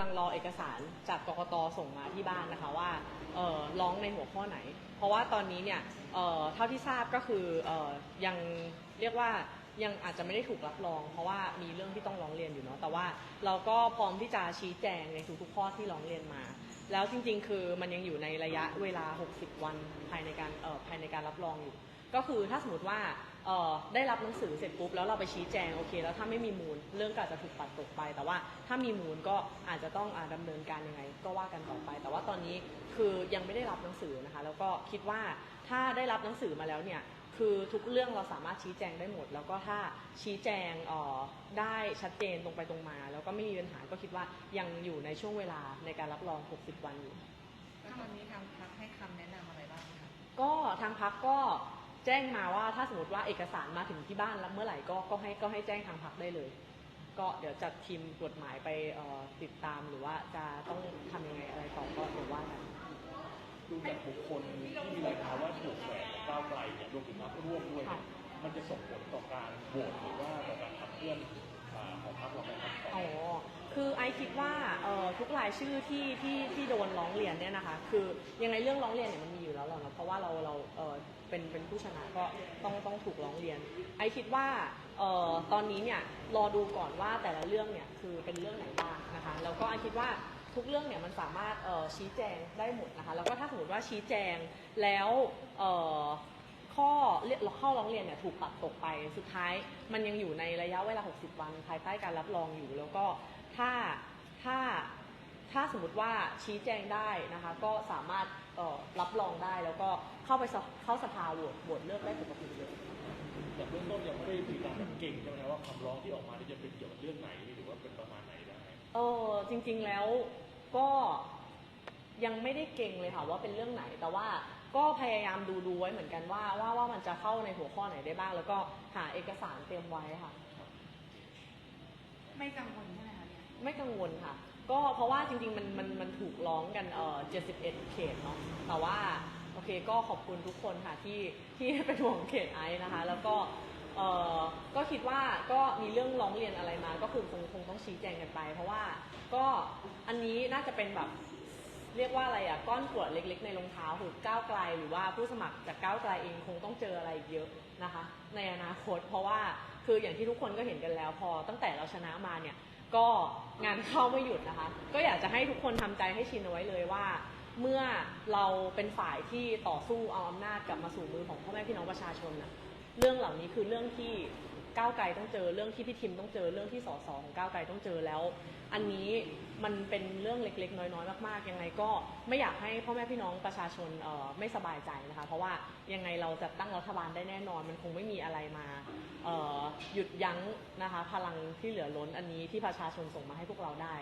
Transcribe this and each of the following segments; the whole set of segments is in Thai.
ำลังรอเอกสารจากกกตส่งมาที่บ้านนะคะว่าร้องในหัวข้อไหน เพราะว่าตอนนี้เนี่ยเท่าที่ทราบก็คือออยังเรียกว่ายังอาจจะไม่ได้ถูกรับรอง เพราะว่ามีเรื่องที่ต้องร้องเรียนอยู่เนาะแต่ว่าเราก็พร้อมที่จะชี้แจงในทุกๆข้อที่ร้องเรียนมา แล้วจริงๆ คือมันยังอยู่ในระยะเวลา 60 วันภายในการภายในการรับรองอยู่ ก็คือถ้าสมมติว่าเอ่อได้รับหนังสือเสร็จปุ๊บแล้วเราไปชี้แจงโอเค แล้วถ้าไม่มีมูลเรื่องก็อาจจะถูกปัดตกไป แต่ว่าถ้ามีมูลก็อาจจะต้องอาดำเนินการยังไง ก็ว่ากันต่อไป แต่ว่าตอนนี้คือยังไม่ได้รับหนังสือนะคะ แล้วก็คิดว่าถ้าได้รับหนังสือมาแล้วเนี่ยคือทุกเรื่องเราสามารถชี้แจงได้หมด แล้วก็ถ้าชี้แจงเอ่อได้ชัดเจนตรงไปตรงมา แล้วก็ไม่มีปัญหาก็คิดว่ายังอยู่ในช่วงเวลาในการรับรอง 60 วันอยู่แล้วตอนนี้ทางพักให้คำแนะนำอะไรบ้างคะก็ทางพักก็ แจ้งมาว่าถ้าสมมติว่าเอกสารมาถึงที่บ้านแล้วเมื่อไหร่ก็ก็ให้ก็ให้แจ้งทางพักได้เลย ก็เดี๋ยวจัดทีมกฎหมายไปเอ่อติดตามหรือว่าจะต้องทำยังไงอะไรต่อก็เดี๋ยวว่ากันดูจากบุคคลที่มีรายการว่าถูกแฝงกับก้าวไกลเนี่ยรวมถึงพรรคร่วมด้วยเนี่ยมันจะส่งผลต่อการโหวตหรือว่าต่อการขับเคลื่อน อ่าของพรรคเราไหมครับอ๋อ คือไอคิดว่าเอ่อทุกรายชื่อที่ที่ที่โดนร้องเรียนเนี่ยนะคะ คือยังไงเรื่องร้องเรียนเนี่ยมันมีอยู่แล้วแหละเนาะเพราะว่าเราเราเอ่อเป็นเป็นผู้ชนะก็ต้องต้องถูกร้องเรียน ไอคิดว่าเอ่อตอนนี้เนี่ยรอดูก่อนว่าแต่ละเรื่องเนี่ยคือเป็นเรื่องไหนบ้างนะคะ แล้วก็ไอคิดว่าทุกเรื่องเนี่ยมันสามารถเอ่อชี้แจงได้หมดนะคะ แล้วก็ถ้าสมมติว่าชี้แจงแล้วเอ่อ ข้อเรียกข้อร้องเรียนเนี่ยถูกปัดตกไป สุดท้ายมันยังอยู่ในระยะเวลา 60 วันภายใต้การรับรองอยู่ แล้วก็ถ้าถ้าถ้าสมมติว่าชี้แจงได้นะคะ ก็สามารถเอ่อรับรองได้แล้วก็เข้าไปสเข้าสภาโหวตโหวตเลือกได้ปกติเลยแต่เบื้องต้นยังไม่ได้มีการแบบเก่งใช่ไหมครับว่าคำร้องที่ออกมาที่จะเป็นเกี่ยวกับเรื่องไหนหรือว่าเป็นประมาณไหนได้เออจริง ๆแล้วก็ยังไม่ได้เก่งเลยค่ะว่าเป็นเรื่องไหนแต่ว่า ก็พยายามดูดูไว้เหมือนกันว่าว่าว่ามันจะเข้าในหัวข้อไหนได้บ้าง แล้วก็หาเอกสารเตรียมไว้ค่ะ ไม่กังวลใช่ไหมคะเนี่ยไม่กังวลค่ะ ก็เพราะว่าจริงๆมันมันมันถูกร้องกันเอ่อ71 เขตเนาะแต่ว่าโอเคก็ขอบคุณทุกคนค่ะที่ที่เป็นห่วงเขตไอซ์นะคะ แล้วก็เอ่อก็คิดว่าก็มีเรื่องร้องเรียนอะไรมา ก็คือคงคงต้องชี้แจงกันไป เพราะว่าก็อันนี้น่าจะเป็นแบบ เรียกว่าอะไรอะก้อนกรวดเล็ก ๆ ในรองเท้าคือก้าวไกล หรือว่าผู้สมัครจากก้าวไกลเองคงต้องเจออะไรเยอะนะคะ ในอนาคต เพราะว่าคืออย่างที่ทุกคนก็เห็นกันแล้ว พอตั้งแต่เราชนะมาเนี่ยก็งานเข้าไม่หยุดนะคะ ก็อยากจะให้ทุกคนทำใจให้ชินเอาไว้เลยว่า เมื่อเราเป็นฝ่ายที่ต่อสู้เอาอำนาจกลับมาสู่มือของพ่อแม่พี่น้องประชาชนนะเรื่องเหล่านี้คือเรื่องที่ ก้าวไกลต้องเจอเรื่องที่พี่ทิมต้องเจอเรื่องที่สสของก้าวไกลต้องเจอแล้ว อันนี้มันเป็นเรื่องเล็กๆ น้อยๆ มากๆ ยังไงก็ไม่อยากให้พ่อแม่พี่น้องประชาชนไม่สบายใจนะคะ เพราะว่ายังไงเราจะตั้งรัฐบาลได้แน่นอน มันคงไม่มีอะไรมาหยุดยั้งนะคะพลังที่เหลือล้นอันนี้ที่ประชาชนส่งมาให้พวกเราได้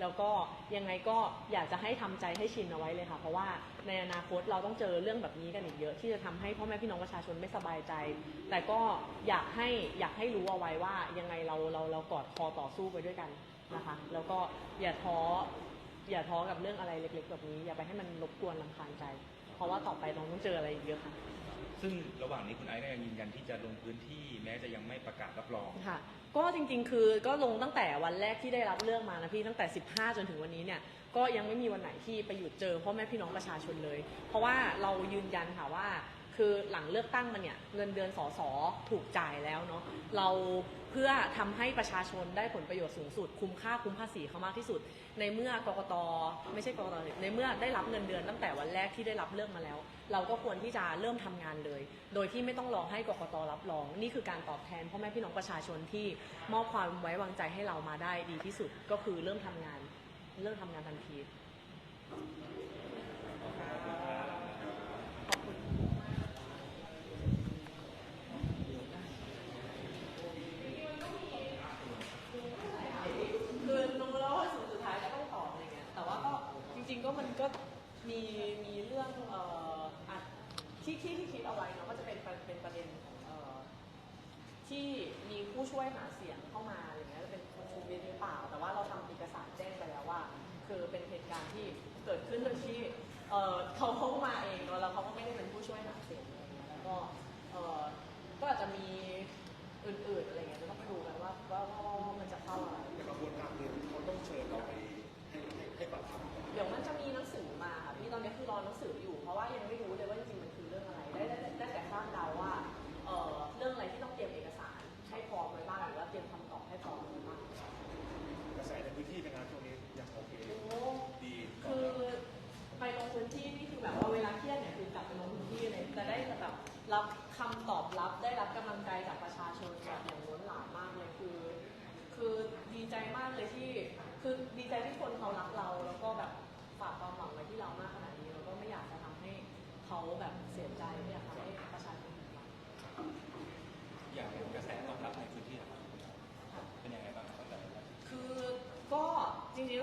แล้วก็ยังไงก็อยากจะให้ทำใจให้ชินเอาไว้เลยค่ะ เพราะว่าในอนาคตเราต้องเจอเรื่องแบบนี้กันอีกเยอะ ที่จะทำให้พ่อแม่พี่น้องประชาชนไม่สบายใจ แต่ก็อยากให้อยากให้รู้เอาไว้ว่ายังไงเราเราเรากอดคอต่อสู้ไปด้วยกันนะคะ แล้วก็อย่าท้ออย่าท้อกับเรื่องอะไรเล็กๆแบบนี้ อย่าไปให้มันรบกวนลำคาญใจ เพราะว่าต่อไปเราต้องเจออะไรอีกเยอะค่ะ ซึ่งระหว่างนี้คุณไอซ์ก็ยังยืนยันที่จะลงพื้นที่แม้จะยังไม่ประกาศรับรอง ค่ะ ก็จริงๆ คือก็ลงตั้งแต่วันแรกที่ได้รับเรื่องมานะพี่ตั้งแต่ 15 จนถึงวันนี้เนี่ยก็ยังไม่มีวันไหนที่ไปหยุดเจอพ่อแม่พี่น้องประชาชนเลย เพราะว่าเรายืนยันค่ะว่า คือหลังเลือกตั้งมันเนี่ยเงินเดือนสสถูกจ่ายแล้วเนาะเราเพื่อทำให้ประชาชนได้ผลประโยชน์สูงสุด คุ้มค่าคุ้มภาษีเขามากที่สุด ในเมื่อกกตไม่ใช่กกตในเมื่อได้รับเงินเดือนตั้งแต่วันแรกที่ได้รับเลือกมาแล้ว เราก็ควรที่จะเริ่มทำงานเลย โดยที่ไม่ต้องรอให้กกตรับรอง นี่คือการตอบแทนพ่อแม่พี่น้องประชาชนที่มอบความไว้วางใจให้เรามาได้ดีที่สุดก็คือเริ่มทำงานเริ่มทำงานทันทีขอบคุณ คือรู้แล้วว่าสุดท้ายก็ต้องตอบอะไรเงี้ย แต่ว่าก็จริงๆก็มันก็มีมีเรื่องเอ่ออะที่ที่ที่คิดเอา ไว้เนาะก็จะเป็นเป็นประเด็นเอ่อที่มีผู้ช่วยหาเสียงเข้ามาอะไรเงี้ยจะเป็นคนชูวิทย์หรือเปล่า แต่ว่าเราทำเอกสารแจ้งไปแล้วว่า คือเป็นเหตุการณ์ที่เกิดขึ้นโดยที่เขาเข้ามาเองแล้วเขาก็ไม่ได้เป็นผู้ช่วยหาเสียงอะไรเงี้ยแล้วก็ก็อาจจะมีอื่นๆอะไรเงี้ยจะต้องไปดูกันว่าว่าว่าว่ามันจะเข้าอะไร แต่กระบวนการเดินเขาต้องเชิญเราไปให้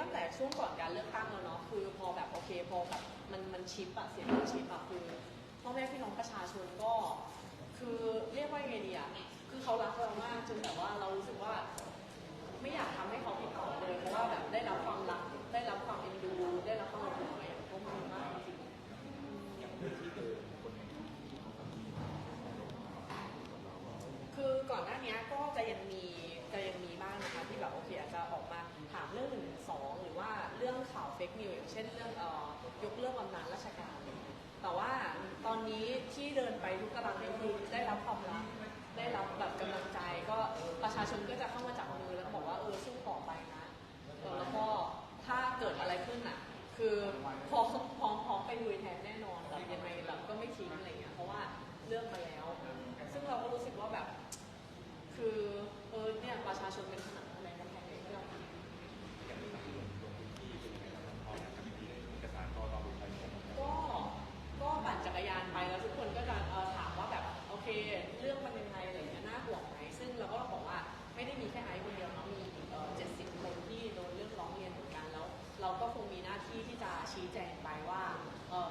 ตั้งแต่ช่วงก่อนการเลือกตั้งแล้วเนาะคือพอแบบโอเคพอแบบมันมันชิปอะเสียงมันชิปอะคือพ่อแม่พี่น้องประชาชนก็ คือเรียกว่ายังไงดีอะคือเขารักเรามากจนแบบ เฟกนิวอย่างเช่นเรื่องเอ่อยกเลิกบำนาญราชการ แต่ว่าตอนนี้ที่เดินไปทุกตารางนิ้วคือได้รับความรักได้รับแบบกำลังใจก็ประชาชนก็จะเข้ามาจับมือแล้วก็บอกว่าเออสู้ต่อไปนะเออแล้วก็ถ้าเกิดอะไรขึ้นอะคือพร้อมพร้อมพร้อมไปลุยแทนแน่นอนแบบยังไงแบบก็ไม่ทิ้งอะไรเงี้ยเพราะว่าเลือกมาแล้ว ซึ่งเราก็รู้สึกว่าแบบ คือเออเนี่ยประชาชนเป็นขนาดอะไรกันแทนที่เราทำ ก็ก็ปั่นจักรยานไปแล้วทุกคนก็จะเอ่อถามว่าแบบโอเค เรื่องมันยังไงอะไรอย่างเงี้ยน่าห่วงไหมซึ่งเราก็บอกว่าไม่ได้มีแค่ไอซ์คนเดียวเนาะมีอีกเจ็ดสิบคนที่โดนเรื่องร้องเรียนเหมือนกันแล้ว เราก็คงมีหน้าที่ที่จะชี้แจงไปว่าเอ่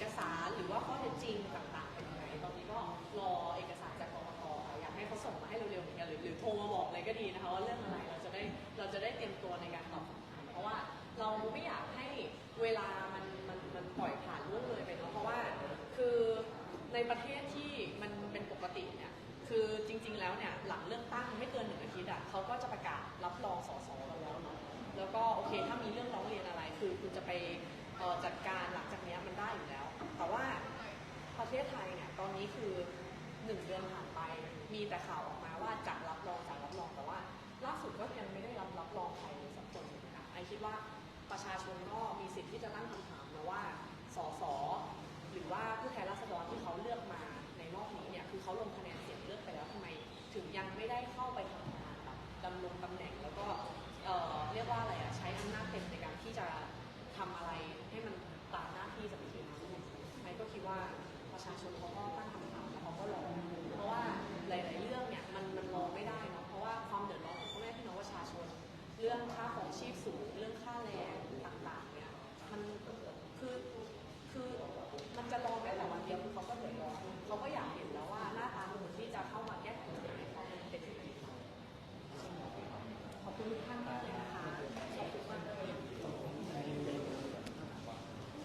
อเอกสารหรือว่าข้อเท็จจริงต่างๆเป็นยังไงตอนนี้ก็รอเอกสารจากกรกตค่ะอยากให้เขาส่งมาให้เร็วๆเหมือนกันหรือหรือโทรมาบอกเลยก็ดีนะคะว่าเรื่องอะไรเราจะได้เราจะได้เตรียมตัวในการตอบคำถามเพราะว่าเราไม่อยากให้เวลามันมันมันปล่อยผ่านล่วงเลยไปเนาะเพราะว่าคือในประเทศที่มันเป็นปกติเนี่ยคือจริง ๆ แล้วเนี่ยหลังเลือกตั้งไม่เกินหนึ่งอาทิตย์อะเขาก็จะประกาศรับรองสสกันแล้วเนาะแล้วก็โอเคถ้ามีเรื่องร้องเรียนอะไร คือคุณจะไปจัดการหลังจากนี้มันได้อยู่แล้ว แต่ว่าประเทศไทยเนี่คือหนึ่งเดือนผ่านไป มีแต่ข่าวออกมาว่าจะรับรองจะรับรองแต่ว่า ล่าสุดก็ยังไม่ได้รับรับรองใครเลยสักคนนะคะไอคิดว่าประชาชนก็มีสิทธิ์ที่จะตั้งคำถามนะว่าสสหรือว่าผู้แทนราษฎรที่เขาเลือกมาในรอบนี้เนี่ยคือเขาลงคะแนนเสียงเลือกไปแล้วทำไม ถึงยังไม่ได้เข้าไปทำงานแบบดำรงตำแหน่งแล้วก็เอ่อเรียกว่าอะไรอะใช้อำนาจเต็มในการที่จะทำอะไรให้มันตามหน้าที่สักทีนะไอก็คิดว่า ประชาชนเขาก็ตั้งคำถามแล้วเขาก็รอเพราะว่าหลาย ๆ เรื่องเนี่ยมันมันรอไม่ได้เนาะเพราะว่าความเดือดร้อนของพ่อแม่พี่น้องประชาชน เรื่องค่าของชีพสูงเรื่องค่าแรงต่าง ๆ เนี่ยมันคือคือมันจะรอแค่แต่วันเดียวคือเขาก็เดือดร้อนเขาก็อยากเห็นแล้วว่าหน้าตาคนที่จะเข้ามาแก้ไขปัญหาให้เขามันเป็นยังไงขอบคุณทุกท่านมากเลยนะคะขอบคุณมากเลย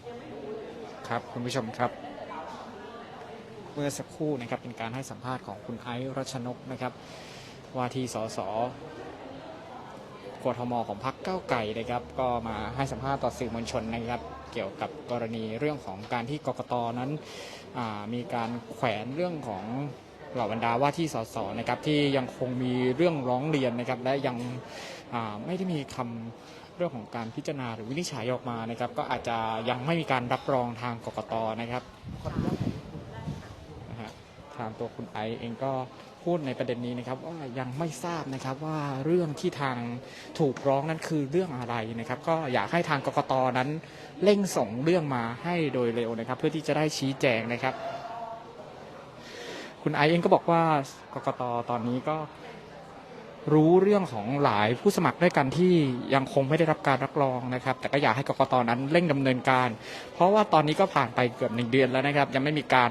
ยังไม่รู้เลย ครับ คุณผู้ชมครับ เมื่อสักครู่นะครับเป็นการให้สัมภาษณ์ของคุณไอซ์รัชนกนะครับว่าที่สสกทมของพรรคก้าวไก่นะครับ ก็มาให้สัมภาษณ์ต่อสื่อมวลชนนะครับ เกี่ยวกับกรณีเรื่องของการที่กกตนั้นมีการแขวนเรื่องของเหล่าบรรดาว่าที่สสนะครับที่ยังคงมีเรื่องร้องเรียนนะครับ และยังไม่ได้มีคำเรื่องของการพิจารณาหรือวินิจฉัยออกมานะครับ ก็อาจจะยังไม่มีการรับรองทางกกตนะครับะทามตัวคุณไอซ์เองก็พูดในประเด็นนี้นะครับว่ายังไม่ทราบนะครับว่าเรื่องที่ทางถูกร้องนั้นคือเรื่องอะไรนะครับ ก็อยากให้ทางกกตนั้นเร่งส่งเรื่องมาให้โดยเร็วนะครับ เพื่อที่จะได้ชี้แจงนะครับ คุณไอซ์เองก็บอกว่ากกตตอนนี้ก็ รู้เรื่องของหลายผู้สมัครด้วยกันที่ยังคงไม่ได้รับการรับรองนะครับ แต่ก็อยากให้กกตนั้นเร่งดำเนินการ เพราะว่าตอนนี้ก็ผ่านไปเกือบหนึ่งเดือนแล้วนะครับ ยังไม่มีการ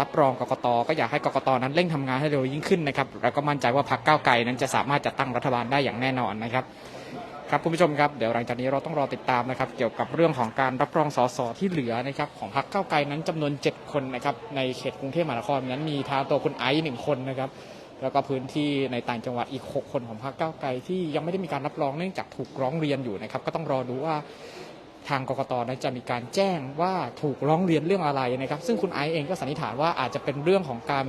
รับรองกกตก็อยากให้กกตนั้นเร่งทำงานให้เร็วยิ่งขึ้นนะครับแล้วก็มั่นใจว่าพรรคก้าวไกลนั้นจะสามารถจัดตั้งรัฐบาลได้อย่างแน่นอนนะครับครับคุณผู้ชมครับเดี๋ยวหลังจากนี้เราต้องรอติดตามนะครับ เกี่ยวกับเรื่องของการรับรองสสที่เหลือนะครับของพรรคก้าวไกลนั้นจำนวน 7 คนนะครับในเขตกรุงเทพมหานครนั้นมีทางตัวคุณไอซ์หนึ่งคนนะครับ แล้วก็พื้นที่ในต่างจังหวัดอีก 6 คนของพรรคก้าวไกลที่ยังไม่ได้มีการรับรองเนื่องจากถูกร้องเรียนอยู่นะครับ ก็ต้องรอดูว่าทางกกตนั้นจะมีการแจ้งว่าถูกร้องเรียนเรื่องอะไรนะครับ ซึ่งคุณไอซ์เองก็สันนิษฐานว่าอาจจะเป็นเรื่องของการ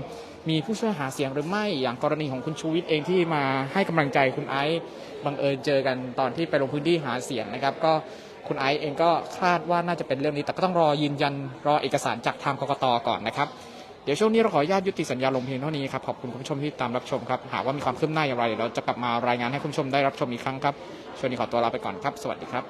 มีผู้ช่วยหาเสียงหรือไม่อย่างกรณีของคุณชูวิทย์เองที่มาให้กำลังใจคุณไอซ์บังเอิญเจอกันตอนที่ไปลงพื้นที่หาเสียงนะครับ ก็คุณไอซ์เองก็คาดว่าน่าจะเป็นเรื่องนี้ แต่ก็ต้องรอยืนยันรอเอกสารจากทางกกตก่อนนะครับ เดี๋ยวช่วงนี้เราขออนุญาตยุติสัญญาลงเพียงเท่านี้ครับ ขอบคุณคุณผู้ชมที่ตามรับชมครับ หากว่ามีความคืบหน้าอย่างไรเดี๋ยวเราจะกลับมารายงานให้คุณผู้ชมได้รับชมอีกครั้งครับช่วงนี้ขอตัวลาไปก่อนครับ สวัสดีครับ